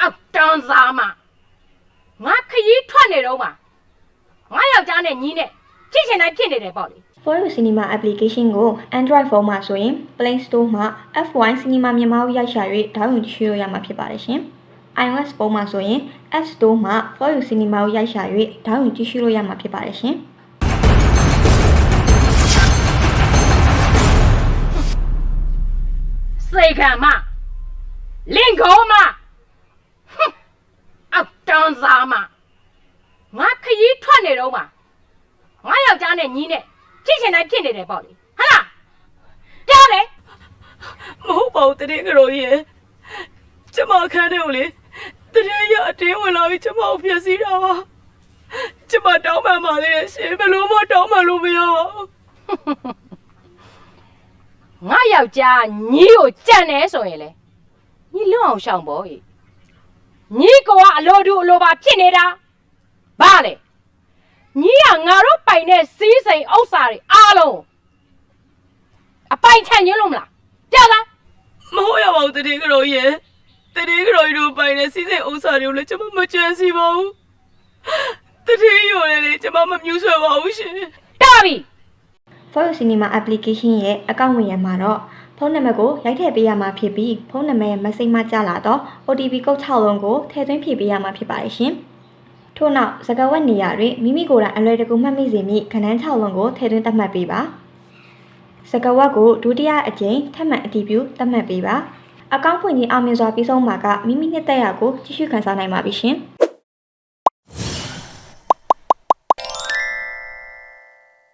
အောက်တန်းစားမငါခရီးထွက်နေတော့မှငါယောက်ျားနဲ့ညီးနဲ့ဖြစ်ချင်တိုင်းဖြစ်နေတယ်ပေါ့လေ For You Cinema application ကို Android phone မှာဆိုရင် Play Store မှာ F1 Cinema မြန်မာကိုရိုက်ရှာ၍ဒေါင်းလုဒ်ကြည့်လို့ရမှာဖြစ်ပါတယ်ရှင်။ iOS ဖုန်းမှာဆိုရင် App Store မှာ For You Cinema ကိုရိုက်ရှာ၍ဒေါင်းလုဒ်ကြည့်လို့ရမှာဖြစ်ပါတယ်ရှင်။စေခံမလင်ကောမဟွန်း အောက်တန်းစားမငါခရီးထွက်နေတော့မှငါယောက်ျားနဲ့ညီးနဲ့ဖြစ်ချင်တိုင်းဖြစ်နေတယ်ပေါ့လေဟဟလားကြားတယ်မဟုတ်ပါဘူးတရင်ကတော်ကြီးရဲ့ကျမခန်းထဲကိုလေတရင်ရအတင်းဝင်လာပြီးကျမကိုဖျက်ဆီးတာပါကျမတောင်းပန်ပါသေးတယ်ရှင်ဘယ်လို့မတောင်းပန်လို့မရပါဘူးငါယောက်ျားညီးကိုကြံ့နေဆိုရင်လေညီလွတ်အောင်ရှောင်ပေါ့ဟိ ညီးကအလိုတူအလိုပါဖြစ်နေတာဘာလဲညီးကငါတို့ပိုင်တဲ့စီးစိမ်ဥစ္စာတွေအားလုံးအပိုင်ချန်ညင်းလို့မလားကြောက်လားမဟုတ်ရပါဘူးတရင်ကတော်ကြီးရဲ့တရင်ကတော်ကြီးတို့ပိုင်တဲ့စီးစိမ်ဥစ္စာတွေကိုလည်းကျမမကြံစီပါဘူးတရင်ရောလည်းလေကျမမမြူးဆွဲပါဘူးရှင်တာပြီ For You Cinema application ရဲ့အကောင့်ဝင်ရမှာတော့ဖုန်းနံပါတ်ကိုရိုက်ထည့်ပေးရမှာဖြစ်ပြီးဖုန်းနံပါတ်ရဲ့ message မှာကြာလာတော့ OTP ကုတ်6လုံးကိုထည့်သွင်းဖြည့်ပေးရမှာဖြစ်ပါတယ်ရှင်။ထို့နောက်စကားဝတ်နေရာတွင်မိမိကိုယ်တိုင်အလွယ်တကူမှတ်မိစေမည့်ခဏန်း6လုံးကိုထည့်သွင်းသတ်မှတ်ပေးပါ။စကားဝတ်ကိုဒုတိယအကြိမ်ထပ်မံအတည်ပြုသတ်မှတ်ပေးပါ။အကောင့်ဖွင့်ခြင်းအောင်မြင်စွာပြီးဆုံးမှာကမိမိနှစ်သက်ရာကိုကြည့်ရှုခန်းစားနိုင်ပါပြီရှင်။